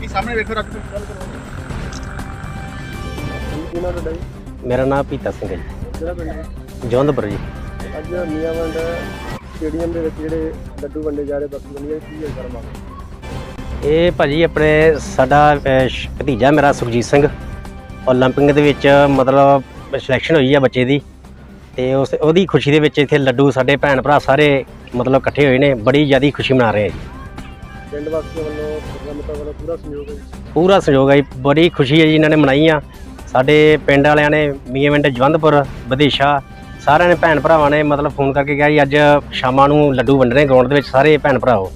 ਕੀ ਸਾਹਮਣੇ ਵੇਖੋ ਰੱਖ ਗੱਲ ਕਰੋ ਇਹਨਾਂ ਦਾ ਮੇਰਾ ਨਾਮ ਪੀਤਾ ਸਿੰਘ ਹੈ ਜੀ ਕਿਹੜਾ ਪਿੰਡ ਹੈ ਜੋਧਪੁਰ ਜੀ ਅੱਜ ਮੀਆਂਵੰਡ ਸਟੇਡੀਅਮ ਦੇ ਵਿੱਚ ਜਿਹੜੇ ਲੱਡੂ ਵੰਡੇ ਜਾ ਰਹੇ ਬਾਕੀ ਦੁਨੀਆ ਕੀ ਹੈ ਕਰਮਾ ਇਹ ਭਾਜੀ ਆਪਣੇ ਸਾਡਾ ਅਹ, ਸ਼- ਭਤੀਜਾ ਮੇਰਾ ਸੁਖਜੀਤ ਸਿੰਘ 올림픽 ਦੇ ਵਿੱਚ ਮਤਲਬ ਸਿਲੈਕਸ਼ਨ ਹੋਈ ਆ ਬੱਚੇ ਦੀ ਤੇ ਉਸ ਉਹਦੀ ਖੁਸ਼ੀ ਦੇ ਵਿੱਚ ਇੱਥੇ ਲੱਡੂ ਸਾਡੇ ਭੈਣ ਭਰਾ ਸਾਰੇ ਮਤਲਬ ਇਕੱਠੇ ਹੋਏ ਨੇ ਬੜੀ ਜ਼ਿਆਦਾ ਖੁਸ਼ੀ ਮਨਾ ਰਹੇ ਆ ਜੀ ਪਿੰਡ ਵਾਸੀਆਂ ਵੱਲੋਂ ਪ੍ਰਬੰਧਕਾਂ ਵੱਲੋਂ ਪੂਰਾ ਸਹਿਯੋਗ ਹੈ ਜੀ। ਪੂਰਾ ਸਹਿਯੋਗ ਹੈ ਜੀ ਬੜੀ ਖੁਸ਼ੀ ਹੈ ਜੀ ਇਹਨਾਂ ਨੇ ਮਨਾਈ ਆ। ਸਾਡੇ ਪਿੰਡ ਵਾਲਿਆਂ ਨੇ ਮੀਆਂਵਿੰਡ ਜਵੰਦਪੁਰ ਵਿਦੇਸ਼ਾ ਸਾਰਿਆਂ ਨੇ ਭੈਣ ਭਰਾਵਾਂ ਨੇ ਮਤਲਬ ਫੋਨ ਕਰਕੇ ਕਿਹਾ ਜੀ ਅੱਜ ਸ਼ਾਮਾਂ ਨੂੰ ਲੱਡੂ ਵੰਡਣੇ ਗਰਾਊਂਡ ਦੇ ਵਿੱਚ ਸਾਰੇ ਭੈਣ ਭਰਾਓ।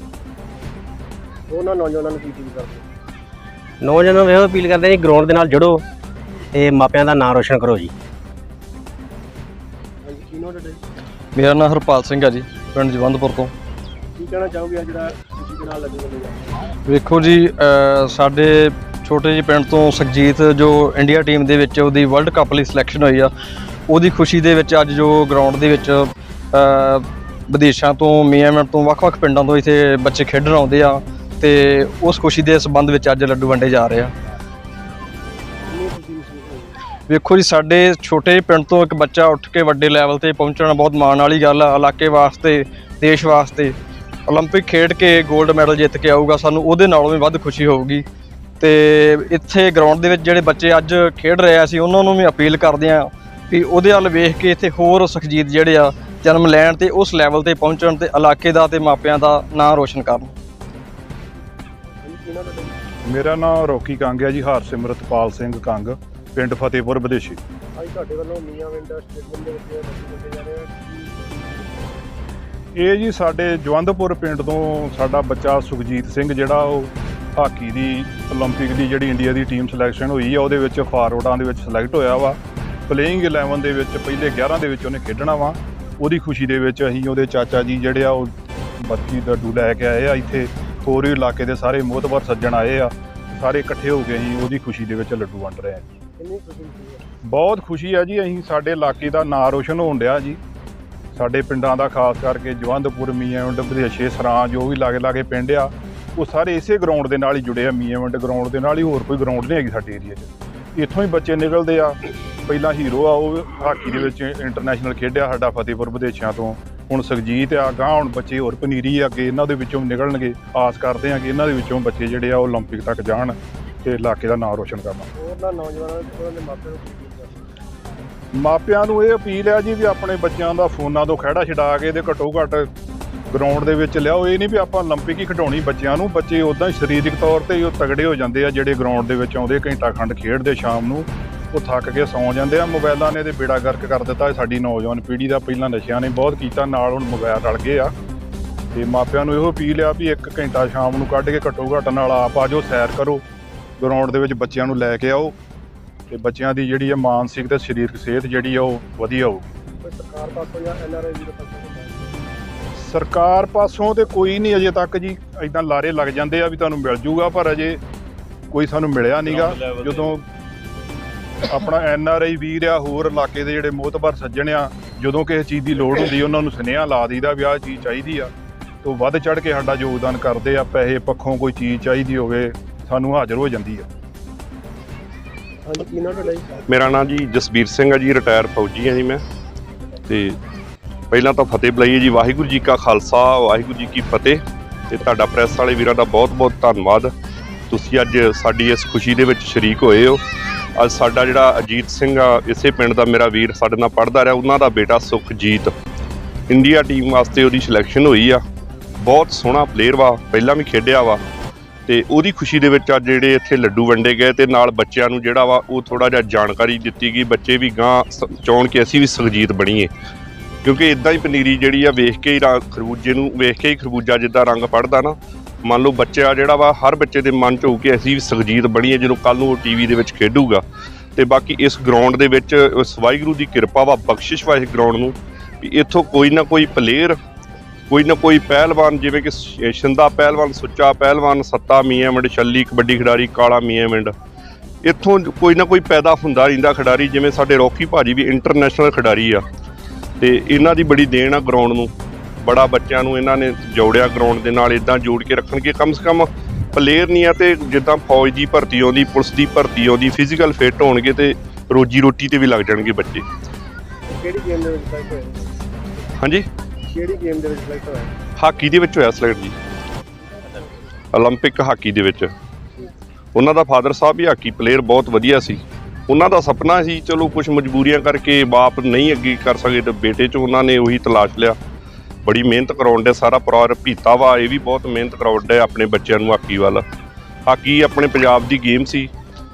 ਉਹਨਾਂ ਨੌਜਵਾਨਾਂ ਨੂੰ ਕੀ ਅਪੀਲ ਕਰਦੇ? ਨੌਜਵਾਨਾਂ ਨੂੰ ਇਹੋ ਅਪੀਲ ਕਰਦੇ ਜੀ ਗਰਾਊਂਡ ਦੇ ਨਾਲ ਜੁੜੋ ਤੇ ਮਾਪਿਆਂ ਦਾ ਨਾਮ ਰੋਸ਼ਨ ਕਰੋ ਜੀ। ਹਾਂਜੀ ਕੀ ਨੋ ਤੁਹਾਡੇ ਮੇਰਾ ਨਾਮ ਹਰਪਾਲ ਸਿੰਘ ਹੈ ਜੀ ਪਿੰਡ ਜਵੰਦਪੁਰ ਤੋਂ। ਕੀ ਕਹਿਣਾ ਚਾਹੋਗੇ ਅੱਜ ਜਿਹੜਾ ਖੁਸ਼ੀ ਨਾਲ ਲੱਡੂ ਵੰਡੇ ਵੇਖੋ ਜੀ, ਅਹ, ਸਾਡੇ ਛੋਟੇ ਜਿਹੇ ਪਿੰਡ ਤੋਂ ਸੁਖਜੀਤ, ਜੋ ਇੰਡੀਆ ਟੀਮ ਦੇ ਵਿੱਚ ਉਹਦੀ ਵਰਲਡ ਕੱਪ ਲਈ ਸਿਲੈਕਸ਼ਨ ਹੋਈ ਆ, ਉਹਦੀ ਖੁਸ਼ੀ ਦੇ ਵਿੱਚ ਅੱਜ ਜੋ ਗਰਾਊਂਡ ਦੇ ਵਿੱਚ, ਅਹ, ਵਿਦੇਸ਼ਾਂ ਤੋਂ ਮੀਆਂਮਿੰਟ ਤੋਂ, ਵੱਖ-ਵੱਖ ਪਿੰਡਾਂ ਤੋਂ ਇੱਥੇ ਬੱਚੇ ਖੇਡਣ ਆਉਂਦੇ ਆ, ਤੇ ਉਸ ਖੁਸ਼ੀ ਦੇ ਸੰਬੰਧ ਵਿੱਚ ਅੱਜ ਲੱਡੂ ਵੰਡੇ ਜਾ ਰਹੇ ਆ। ਕਿੰਨੀ ਖੁਸ਼ੀ ਮਹਿਸੂਸ ਹੋਈ ਵੇਖੋ ਜੀ, ਸਾਡੇ ਛੋਟੇ ਪਿੰਡ ਤੋਂ ਇੱਕ ਬੱਚਾ ਉੱਠ ਕੇ ਵੱਡੇ ਲੈਵਲ ਤੇ ਪਹੁੰਚਣਾ ਬਹੁਤ ਮਾਣ ਵਾਲੀ ਗੱਲ ਆ, ਇਲਾਕੇ ਵਾਸਤੇ, ਦੇਸ਼ ਵਾਸਤੇ। ਓਲੰਪਿਕ ਖੇਡ ਕੇ 골ਡ ਮੈਡਲ ਜਿੱਤ ਕੇ ਆਊਗਾ ਸਾਨੂੰ ਉਹਦੇ ਨਾਲੋਂ ਵੀ ਵੱਧ ਖੁਸ਼ੀ ਹੋਊਗੀ। ਤੇ ਇੱਥੇ ਗਰਾਊਂਡ ਦੇ ਵਿੱਚ ਜਿਹੜੇ ਬੱਚੇ ਅੱਜ ਖੇਡ ਰਹੇ ਆ ਸੀ ਉਹਨਾਂ ਨੂੰ ਵੀ ਅਪੀਲ ਕਰਦੇ ਆ ਵੀ ਉਹਦੇ ਵੱਲ ਵੇਖ ਕੇ ਇੱਥੇ ਹੋਰ ਸੁਖਜੀਤ ਜਿਹੜੇ ਆ ਜਨਮ ਲੈਣ ਤੇ ਉਸ ਲੈਵਲ ਤੇ ਪਹੁੰਚਣ ਤੇ ਇਲਾਕੇ ਦਾ ਤੇ ਮਾਪਿਆਂ ਦਾ ਨਾਂ ਰੋਸ਼ਨ ਕਰਨ। ਮੇਰਾ ਨਾਮ ਰੋਕੀ ਕੰਗ ਹੈ ਜੀ ਹਰਸਿਮਰਤਪਾਲ ਸਿੰਘ ਕੰਗ ਪਿੰਡ ਫਤਿਹਪੁਰ ਵਿਦੇਸ਼ੀ। ਅੱਜ ਤੁਹਾਡੇ ਵੱਲੋਂ ਮੀਆਂ ਵਿੰਡਰ ਸਟੇਡੀਅਮ ਦੇ ਵਿੱਚ ਬੱਚੇ ਆ ਇਹ ਜੀ ਸਾਡੇ ਜਵੰਦਪੁਰ ਪਿੰਡ ਤੋਂ ਸਾਡਾ ਬੱਚਾ ਸੁਖਜੀਤ ਸਿੰਘ ਜਿਹੜਾ ਉਹ ਹਾਕੀ ਦੀ 올림픽 ਦੀ ਜਿਹੜੀ ਇੰਡੀਆ ਦੀ ਟੀਮ ਸਿਲੈਕਸ਼ਨ ਹੋਈ ਆ ਉਹਦੇ ਵਿੱਚ ਫਾਰਵਰਡਾਂ ਦੇ ਵਿੱਚ ਸਿਲੈਕਟ ਹੋਇਆ ਵਾ ਪਲੇਇੰਗ 11 ਦੇ ਵਿੱਚ ਪਹਿਲੇ 11 ਦੇ ਵਿੱਚ ਉਹਨੇ ਖੇਡਣਾ ਵਾ ਉਹਦੀ ਖੁਸ਼ੀ ਦੇ ਵਿੱਚ ਅਸੀਂ ਉਹਦੇ ਚਾਚਾ ਜੀ ਜਿਹੜੇ ਆ ਉਹ ਬੱਚੀ ਦਾ ਡੂ ਲੈ ਕੇ ਆਏ ਆ ਇੱਥੇ ਹੋਰ ਵੀ ਇਲਾਕੇ ਦੇ ਸਾਰੇ ਮੋਹਤਬਰ ਸੱਜਣ ਆਏ ਆ ਸਾਰੇ ਇਕੱਠੇ ਹੋ ਕੇ ਅਸੀਂ ਉਹਦੀ ਖੁਸ਼ੀ ਦੇ ਵਿੱਚ ਲੱਡੂ ਵੰਡ ਰਹੇ ਆ ਕਿੰਨੀ ਖੁਸ਼ੀ ਮਹਿਸੂਸ ਹੋਈ ਬਹੁਤ ਖੁਸ਼ੀ ਹੈ ਜੀ ਅਸੀਂ ਸਾਡੇ ਇਲਾਕੇ ਦਾ ਨਾਂ ਰੋਸ਼ਨ ਹੋਣ ਡਿਆ ਜੀ ਸਾਡੇ ਪਿੰਡਾਂ ਦਾ ਖਾਸ ਕਰਕੇ ਜਵੰਦਪੁਰ ਮੀਆਂਵੰਡ ਵਿਦੇਸ਼ੇ ਸਰਾਂ ਜੋ ਵੀ ਲਾਗੇ ਲਾਗੇ ਪਿੰਡ ਆ ਉਹ ਸਾਰੇ ਇਸੇ ਗਰਾਊਂਡ ਦੇ ਨਾਲ ਹੀ ਜੁੜੇ ਆ ਮੀਆਂਵੰਡ ਗਰਾਊਂਡ ਦੇ ਨਾਲ ਹੀ ਹੋਰ ਕੋਈ ਗਰਾਊਂਡ ਨਹੀਂ ਹੈਗੀ ਸਾਡੇ ਏਰੀਆ 'ਚ ਇੱਥੋਂ ਹੀ ਬੱਚੇ ਨਿਕਲਦੇ ਆ ਪਹਿਲਾਂ ਹੀਰੋ ਆ ਉਹ ਹਾਕੀ ਦੇ ਵਿੱਚ ਇੰਟਰਨੈਸ਼ਨਲ ਖੇਡਿਆ ਸਾਡਾ ਫਤਿਹਪੁਰ ਵਿਦੇਸ਼ਾਂ ਤੋਂ ਹੁਣ ਸੁਖਜੀਤ ਆ ਗਾਂ ਹੁਣ ਬੱਚੇ ਹੋਰ ਪਨੀਰੀ ਆ ਅੱਗੇ ਇਹਨਾਂ ਦੇ ਵਿੱਚੋਂ ਨਿਕਲਣਗੇ ਆਸ ਕਰਦੇ ਆ ਕਿ ਇਹਨਾਂ ਦੇ ਵਿੱਚੋਂ ਬੱਚੇ ਜਿਹੜੇ ਆ ਉਹ 올림픽 ਤੱਕ ਜਾਣ ਤੇ ਇਲਾਕੇ ਦਾ ਨਾਮ ਰੋਸ਼ਨ ਕਰਨ ਹੋਰ ਨਾ ਨੌਜਵਾਨਾਂ ਨੂੰ ਉਹਨਾਂ ਦੇ ਮਾਪਿਆਂ ਨੂੰ ਕੀ ਅਪੀਲ ਕਰਦੇ ਮਾਪਿਆਂ ਨੂੰ ਇਹ ਅਪੀਲ ਹੈ ਜੀ ਵੀ ਆਪਣੇ ਬੱਚਿਆਂ ਦਾ ਫੋਨਾਂ ਤੋਂ ਖਹਿੜਾ ਛਡਾ ਕੇ ਤੇ ਘੱਟੋ ਘੱਟ ਗਰਾਊਂਡ ਦੇ ਵਿੱਚ ਲਿਆਓ ਇਹ ਨਹੀਂ ਵੀ ਆਪਾਂ 올림픽 ਹੀ ਖਿਡਾਉਣੀ ਬੱਚਿਆਂ ਨੂੰ ਬੱਚੇ ਉਦਾਂ ਹੀ ਸਰੀਰਕ ਤੌਰ ਤੇ ਹੀ ਉਹ ਤਗੜੇ ਹੋ ਜਾਂਦੇ ਆ ਜਿਹੜੇ ਗਰਾਊਂਡ ਦੇ ਵਿੱਚ ਆਉਂਦੇ ਘੰਟਾ ਖੰਡ ਖੇਡਦੇ ਸ਼ਾਮ ਨੂੰ ਉਹ ਥੱਕ ਕੇ ਸੌਂ ਜਾਂਦੇ ਆ ਮੋਬਾਈਲਾਂ ਨੇ ਤੇ ਬੇੜਾ ਗਰਕ ਕਰ ਦਿੱਤਾ ਸਾਡੀ ਨੌਜਵਾਨ ਪੀੜ੍ਹੀ ਦਾ ਪਹਿਲਾਂ ਨਸ਼ਿਆਂ ਨੇ ਬਹੁਤ ਕੀਤਾ ਨਾਲ ਹੁਣ ਮੋਬਾਈਲ ਰਲ ਗਏ ਆ ਤੇ ਮਾਪਿਆਂ ਨੂੰ ਇਹੋ ਅਪੀਲ ਆ ਵੀ ਇੱਕ ਘੰਟਾ ਸ਼ਾਮ ਨੂੰ ਕੱਢ ਕੇ ਘੱਟੋ ਘੱਟ ਨਾਲ ਆਪ ਆ ਜਾਓ ਸੈਰ ਕਰੋ ਗਰਾਊਂਡ ਦੇ ਵਿੱਚ ਬੱਚਿਆਂ ਨੂੰ ਲੈ ਕੇ ਆਓ ਤੇ ਬੱਚਿਆਂ ਦੀ ਜਿਹੜੀ ਹੈ ਮਾਨਸਿਕ ਤੇ ਸਰੀਰਕ ਸਿਹਤ ਜਿਹੜੀ ਆ ਉਹ ਵਧੀਆ ਹੋਊਗੀ। ਕੋਈ ਸਰਕਾਰ ਪਾਸੋਂ ਜਾਂ ਐਨਆਰਆਈ ਵੀ ਪਾਸੋਂ? ਸਰਕਾਰ ਪਾਸੋਂ ਤੇ ਕੋਈ ਨਹੀਂ ਅਜੇ ਤੱਕ ਜੀ ਇਦਾਂ ਲਾਰੇ ਲੱਗ ਜਾਂਦੇ ਆ ਵੀ ਤੁਹਾਨੂੰ ਮਿਲ ਜੂਗਾ ਪਰ ਅਜੇ ਕੋਈ ਸਾਨੂੰ ਮਿਲਿਆ ਨਹੀਂਗਾ ਜਦੋਂ ਆਪਣਾ ਐਨ ਆਰ ਆਈ ਵੀਰ ਆ ਹੋਰ ਇਲਾਕੇ ਦੇ ਜਿਹੜੇ ਮੋਤਬਰ ਸੱਜਣ ਆ ਜਦੋਂ ਕਿਸੇ ਚੀਜ਼ ਦੀ ਲੋੜ ਹੁੰਦੀ ਉਹਨਾਂ ਨੂੰ ਸੁਨੇਹਾ ਲਾ ਦਈਦਾ ਵੀ ਆਹ ਚੀਜ਼ ਚਾਹੀਦੀ ਆ। ਤੋਂ ਵੱਧ ਚੜ ਕੇ ਸਾਡਾ ਯੋਗਦਾਨ ਕਰਦੇ ਆ ਪੈਸੇ ਪੱਖੋਂ ਕੋਈ ਚੀਜ਼ ਚਾਹੀਦੀ ਹੋਵੇ ਸਾਨੂੰ ਹਾਜ਼ਰ ਹੋ ਜਾਂਦੀ ਆ। ਹਾਂਜੀ, ਕੀ ਨਾ ਤੁਹਾਡਾ ਜੀ? ਮੇਰਾ ਨਾਮ ਜੀ ਜਸਬੀਰ ਸਿੰਘ ਆ ਜੀ ਰਿਟਾਇਰ ਫੌਜੀ ਹਾਂ ਜੀ ਮੈਂ। ਤੇ ਪਹਿਲਾਂ ਤਾਂ ਫਤਿਹ ਬੁਲਾਈਏ ਜੀ, ਵਾਹਿਗੁਰੂ ਜੀ ਕਾ ਖਾਲਸਾ, ਵਾਹਿਗੁਰੂ ਜੀ ਕੀ ਫਤਿਹ। ਤੇ ਤੁਹਾਡਾ ਪ੍ਰੈਸ ਵਾਲੇ ਵੀਰਾਂ ਦਾ ਬਹੁਤ-ਬਹੁਤ ਧੰਨਵਾਦ। ਤੁਸੀਂ ਅੱਜ ਸਾਡੀ ਇਸ ਖੁਸ਼ੀ ਦੇ ਵਿੱਚ ਸ਼ਰੀਕ ਹੋਏ ਹੋ। ਅੱਜ ਸਾਡਾ ਜਿਹੜਾ ਅਜੀਤ ਸਿੰਘ ਆ, ਇਸੇ ਪਿੰਡ ਦਾ ਮੇਰਾ ਵੀਰ ਸਾਡੇ ਨਾਲ ਪੜ੍ਹਦਾ ਰਿਹਾ, ਉਹਨਾਂ ਦਾ ਬੇਟਾ ਸੁਖਜੀਤ। ਇੰਡੀਆ ਟੀਮ ਵਾਸਤੇ ਉਹਦੀ ਸਿਲੈਕਸ਼ਨ ਹੋਈ ਆ। ਬਹੁਤ ਸੋਹਣਾ ਪਲੇਅਰ ਵਾ, ਪਹਿਲਾਂ ਵੀ ਖੇਡਿਆ ਵਾ। ਤੇ ਉਹਦੀ ਖੁਸ਼ੀ ਦੇ ਵਿੱਚ ਅੱਜ ਜਿਹੜੇ ਇੱਥੇ ਲੱਡੂ ਵੰਡੇ ਗਏ ਤੇ ਨਾਲ ਬੱਚਿਆਂ ਨੂੰ ਜਿਹੜਾ ਵਾ ਉਹ ਥੋੜਾ ਜਿਹਾ ਜਾਣਕਾਰੀ ਦਿੱਤੀ ਗਈ, ਬੱਚੇ ਵੀ ਗਾਂ ਸ- ਚਾਹੁਣ ਕਿ ਅਸੀਂ ਵੀ ਸੁਖਜੀਤ ਬਣੀਏ। ਕਿਉਂਕਿ ਇਦਾਂ ਹੀ ਪਨੀਰੀ ਜਿਹੜੀ ਆ ਵੇਖ ਕੇ ਹੀ ਰਾ- ਖਰਬੂਜੇ ਨੂੰ ਵੇਖ ਕੇ ਹੀ ਖਰਬੂਜਾ ਜਿੱਦਾਂ ਰੰਗ ਪੜਦਾ ਨਾ, ਮੰਨ ਲਓ ਬੱਚਾ ਜਿਹੜਾ ਵਾ ਹਰ ਬੱਚੇ ਦੇ ਮਨ 'ਚ ਹੋਊ ਕਿ ਅਸੀਂ ਵੀ ਸੁਖਜੀਤ ਬਣੀਏ, ਜਦੋਂ ਕੱਲ ਨੂੰ ਉਹ ਟੀਵੀ ਦੇ ਵਿੱਚ ਖੇਡੂਗਾ। ਤੇ ਬਾਕੀ ਇਸ ਗਰਾਊਂਡ ਦੇ ਵਿੱਚ ਵਾਹਿਗੁਰੂ ਦੀ ਕਿਰਪਾ ਵਾ, ਬਖਸ਼ਿਸ਼ ਵਾ ਇਸ ਗਰਾਊਂਡ ਨੂੰ ਵੀ ਇੱਥੋਂ ਕੋਈ ਨਾ ਕੋਈ ਪਲੇਅਰ ਕੋਈ ਨਾ ਕੋਈ ਪਹਿਲਵਾਨ ਜਿਵੇਂ ਕਿ ਸ਼ਿੰਦਾ ਪਹਿਲਵਾਨ ਸੁੱਚਾ ਪਹਿਲਵਾਨ ਸੱਤਾ ਮੀਆਂਮਿੰਡ ਛੱਲੀ ਕਬੱਡੀ ਖਿਡਾਰੀ ਕਾਲਾ ਮੀਆਂਮਿੰਡ ਇੱਥੋਂ ਕੋਈ ਨਾ ਕੋਈ ਪੈਦਾ ਹੁੰਦਾ ਰਹਿੰਦਾ ਖਿਡਾਰੀ ਜਿਵੇਂ ਸਾਡੇ ਰੌਕੀ ਭਾਜੀ ਵੀ ਇੰਟਰਨੈਸ਼ਨਲ ਖਿਡਾਰੀ ਆ। ਤੇ ਇਹਨਾਂ ਦੀ ਬੜੀ ਦੇਣ ਆ ਗਰਾਊਂਡ ਨੂੰ। ਬੜਾ ਬੱਚਿਆਂ ਨੂੰ ਇਹਨਾਂ ਨੇ ਜੋੜਿਆ ਗਰਾਊਂਡ ਦੇ ਨਾਲ ਇਦਾਂ ਜੋੜ ਕੇ ਰੱਖਣਗੇ। ਕਮ ਸੇ ਕਮ ਪਲੇਅਰ ਨਹੀਂ ਆ ਤੇ ਜਿੱਦਾਂ ਫੌਜ ਦੀ ਭਰਤੀ ਆਉਂਦੀ ਪੁਲਿਸ ਦੀ ਭਰਤੀ ਆਉਂਦੀ ਫਿਜ਼ੀਕਲ ਫਿੱਟ ਹੋਣਗੇ ਤੇ ਰੋਜੀ ਰੋਟੀ ਤੇ ਵੀ ਲੱਗ ਜਾਣਗੇ ਬੱਚੇ। ਕਿਹੜੀ ਗੇਮ ਦੇ ਵਿੱਚ ਸਿਲੈਕਟ ਹੋਏ ਹਾਂਜੀ? ਕਿਹੜੀ ਗੇਮ ਦੇ ਵਿੱਚ ਸਿਲੈਕਟ ਹੋਏ ਹਾਕੀ ਦੇ ਵਿੱਚ ਹੋਇਆ ਸਿਲੈਕਟ ਜੀ 올림픽 ਹਾਕੀ ਦੇ ਵਿੱਚ ਉਹਨਾਂ ਦਾ ਫਾਦਰ ਸਾਹਿਬ ਵੀ ਹਾਕੀ ਪਲੇਅਰ ਬਹੁਤ ਵਧੀਆ ਸੀ ਉਹਨਾਂ ਦਾ ਸੁਪਨਾ ਸੀ ਚਲੋ ਕੁਝ ਮਜਬੂਰੀਆਂ ਕਰਕੇ ਬਾਪ ਨਹੀਂ ਅੱਗੇ ਕਰ ਸਕੇ ਤੇ ਬੇਟੇ 'ਚ ਉਹਨਾਂ ਨੇ ਉਹੀ ਤਲਾਸ਼ ਲਿਆ ਬੜੀ ਮਿਹਨਤ ਕਰਾਉਂਦੇ ਸਾਰਾ ਪਰਿਵਾਰ ਭੀਤਾ ਵਾ ਇਹ ਵੀ ਬਹੁਤ ਮਿਹਨਤ ਕਰਾਉਂਦੇ ਆਪਣੇ ਬੱਚਿਆਂ ਨੂੰ ਹਾਕੀ ਵੱਲ ਹਾਕੀ ਆਪਣੇ ਪੰਜਾਬ ਦੀ ਗੇਮ ਸੀ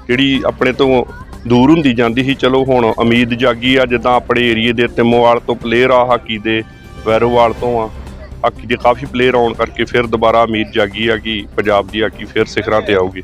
ਜਿਹੜੀ ਆਪਣੇ ਤੋਂ ਦੂਰ ਹੁੰਦੀ ਜਾਂਦੀ ਸੀ ਚਲੋ ਹੁਣ ਉਮੀਦ ਜਾਗੀ ਆ ਜਿੱਦਾਂ ਆਪਣੇ ਏਰੀਏ ਦੇ ਤਿੰਮੋਵਾਲ ਤੋਂ ਪਲੇਅਰ ਆ ਹਾਕੀ ਦੇ ਵੈਰੋਵਾਲ ਤੋਂ ਆ। ਹਾਕੀ ਦੇ ਕਾਫੀ ਪਲੇਅਰ ਆਉਣ ਕਰਕੇ ਫਿਰ ਦੁਬਾਰਾ ਉਮੀਦ ਜਾਗੀ ਆ ਕਿ ਪੰਜਾਬ ਦੀ ਹਾਕੀ ਫਿਰ ਸਿਖਰਾਂ ਤੇ ਆਊਗੀ।